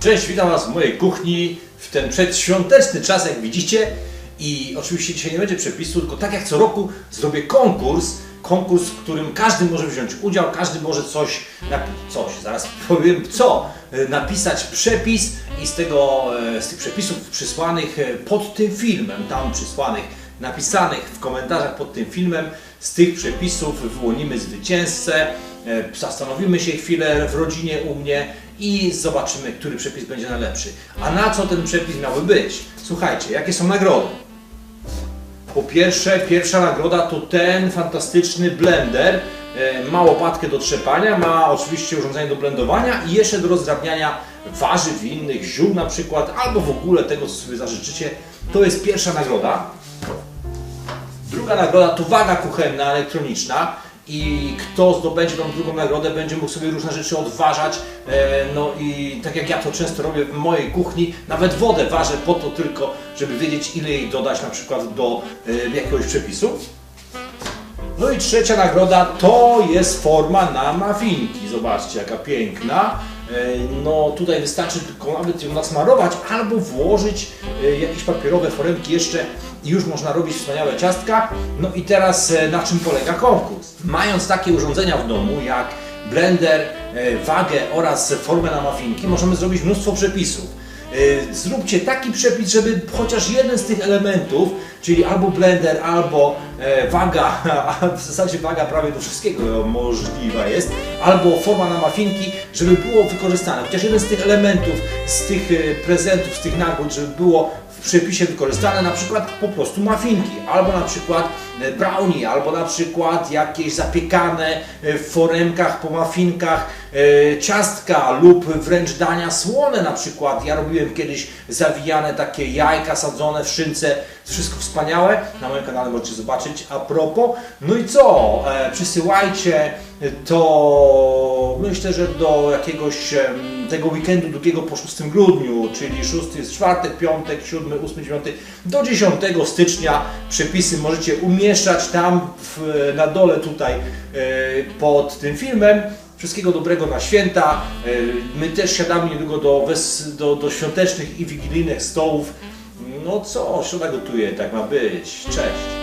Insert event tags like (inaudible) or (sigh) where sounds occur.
Cześć, witam Was w mojej kuchni w ten przedświąteczny czas, jak widzicie. I oczywiście dzisiaj nie będzie przepisu, tylko tak jak co roku zrobię konkurs. Konkurs, w którym każdy może wziąć udział, każdy może coś, coś, zaraz powiem co, e, napisać przepis i z tego, e, z tych przepisów przysłanych e, pod tym filmem, tam przysłanych, napisanych w komentarzach pod tym filmem, z tych przepisów wyłonimy zwycięzcę, zastanowimy się chwilę w rodzinie u mnie i zobaczymy, który przepis będzie najlepszy. A na co ten przepis miałby być? Słuchajcie, jakie są nagrody? Po pierwsze, pierwsza nagroda to ten fantastyczny blender. E, Ma łopatkę do trzepania, ma oczywiście urządzenie do blendowania i jeszcze do rozdrabniania warzyw innych ziół na przykład, albo w ogóle tego, co sobie zażyczycie. To jest pierwsza nagroda. Druga nagroda to waga kuchenna elektroniczna i kto zdobędzie tą drugą nagrodę będzie mógł sobie różne rzeczy odważać. E, No i tak jak ja to często robię w mojej kuchni, nawet wodę ważę po to tylko, żeby wiedzieć ile jej dodać na przykład do e, jakiegoś przepisu. No i trzecia nagroda to jest forma na muffinki. Zobaczcie jaka piękna. E, No tutaj wystarczy tylko nawet ją nasmarować albo włożyć e, jakieś papierowe foremki jeszcze i już można robić wspaniałe ciastka. No i teraz e, na czym polega konkurs? Mając takie urządzenia w domu jak blender, wagę oraz formę na muffinki możemy zrobić mnóstwo przepisów. Zróbcie taki przepis, żeby chociaż jeden z tych elementów, czyli albo blender, albo e, waga, (laughs) a w zasadzie waga prawie do wszystkiego możliwa jest, albo forma na muffinki, żeby było wykorzystane. Chociaż jeden z tych elementów, z tych e, prezentów, z tych nagród, żeby było w przepisie wykorzystane, na przykład po prostu muffinki, albo na przykład e, brownie, albo na przykład jakieś zapiekane e, w foremkach po muffinkach e, ciastka lub wręcz dania słone na przykład. Ja robiłem kiedyś zawijane takie jajka sadzone w szynce, wszystko wspaniałe. Na moim kanale możecie zobaczyć. A propos, no i co? Przysyłajcie to myślę, że do jakiegoś tego weekendu drugiego po 6 grudniu, czyli 6 jest czwartek, piątek, 7, 8, 9, do 10 stycznia przepisy możecie umieszczać tam w, na dole tutaj e, pod tym filmem. Wszystkiego dobrego na święta. E, My też siadamy niedługo do, wes- do, do świątecznych i wigilijnych stołów. No co, środa gotuje, tak ma być. Cześć.